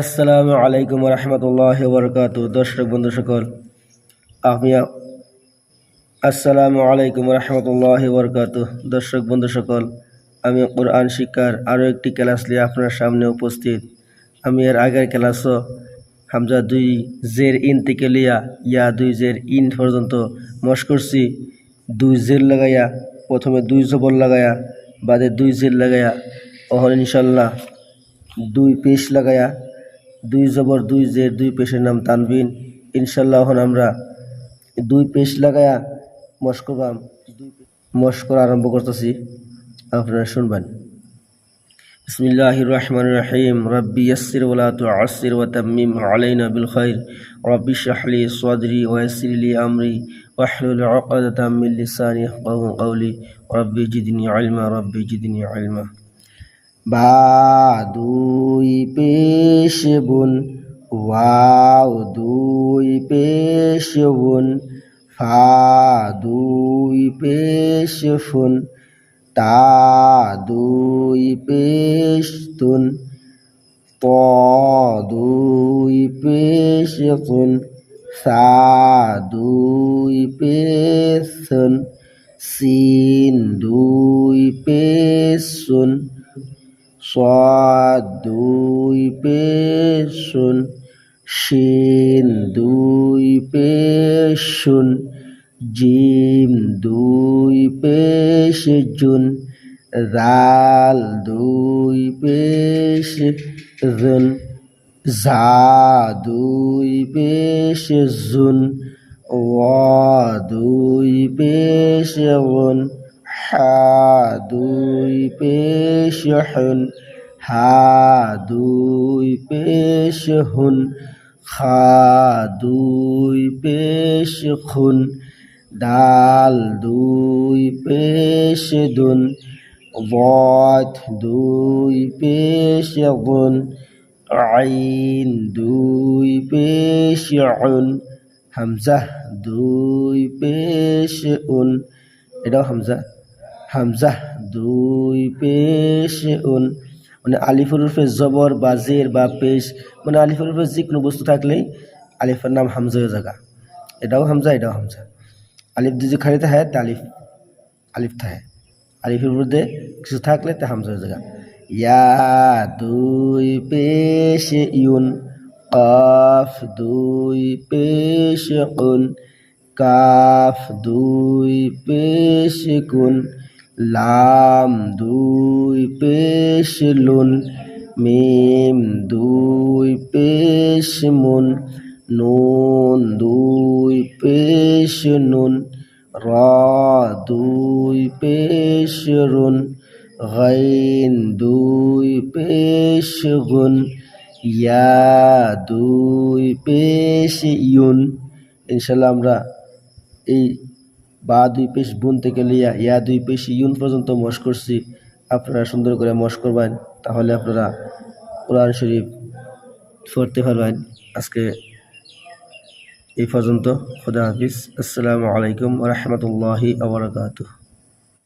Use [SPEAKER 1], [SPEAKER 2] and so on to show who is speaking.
[SPEAKER 1] আসসালামু আলাইকুম রহমতুল্লাহ বরকাত দর্শক, বন্ধু সকল, আমি আসসালামু আলাইকুম রহমতুল্লাহ বরকাত দর্শক, বন্ধু সকল, আমি কোরআন শিক্ষার আরও একটি ক্লাস নিয়ে আপনার সামনে উপস্থিত। আমি এর আগের ক্লাসও হামজা দুই জের ইন থেকে লিয়া, ইয়া দুই জের ইন পর্যন্ত মশ করছি। দুই জের লাগাইয়া, প্রথমে দুই জবর লাগাইয়া, বাদে দুই জের লাগাইয়া ওহন ইনশাল্লাহ দুই পেশ লাগাইয়া দুই জবর, দুই জের, দুই পেশের নাম তানবিন। ইনশাল্লাহ আমরা দুই পেশ লাগায়া মস্ক বা মস্ক আরম্ভ করতেছি। আপনারা শুনবেন। বিসমিল্লাহ রহমান রাহিম রব্বি ইয়াসির ওলা তু আসির ওয়া তাম্মিম আলাইনা বিল খাইর। রব্বি শাহলি সাদরি ওয়াসিরলি আমরি। ওয়াহলুল উকদাতাম মিন লিসানি ইয়াফকাহু কাওলি রব্বি জিদনি ইলমা, রব্বি জিদনি ইলমা। বাদুই পেশ বুন ওয়াও দুই পেশ বুন ফা দুই পেশ ফুন তা দুই পেশ তুন ত দুই পেশ তুন দুই পেশ সিন দুই পেশ সুন দুই পেশুন শিন দুই পেশুন জিম দুই পেশ জুন রাল দুই পেশ জুন জা দুই পেশ জুন ওয়া দুই পেশ গুন হা দুই পেশ হুন হা দুই পেশ হুন খা দুই পেশ খুন দাল দুই পেশ দুন বদ দুই পেশ গুন আইন দুই পেশ উন হামজা দুই পেশ উন এটাও হামজা হামজা, দুই পেশ, উন মানে আলিফুর রূপে জবর, বা জের, বা পেশ মানে আলিফুর রূপে যে কোনো বস্তু থাকলেই আলিফের নাম হামজা জায়গা এটাও হামজা এটাও হামজা। আলিফ যদি খালি থাকে, তা আলিফ আলিফ থাকে। আলিফের মধ্যে কিছু থাকলে তা হামজা জায়গা ইয়া, দুই পেশ, ইউন, কফ, দুই পেশ কুন কাফ, দুই পেশ, কুন লাম দুই পেশ লুন মিম দুই পেশ মুন, নুন দুই পেশ নুন, র দুই পেশ রুন, গাইন দুই পেশ গুন, ইয়া দুই পেশ ইউন। ইনশাল্লাহ আমরা এই বা দুই পেশ বুন থেকে লিয়া ইয়া দুই পেশ ইউন পর্যন্ত মশ করছি, আপনারা সুন্দর করে মশ করবেন, তাহলে আপনারা কোরআন শরীফ পড়তে পারবেন। আজকে এই পর্যন্ত, খুদা হাফিজ। আসসালামু আলাইকুম রহমতুল্লাহি আবরকাতুহ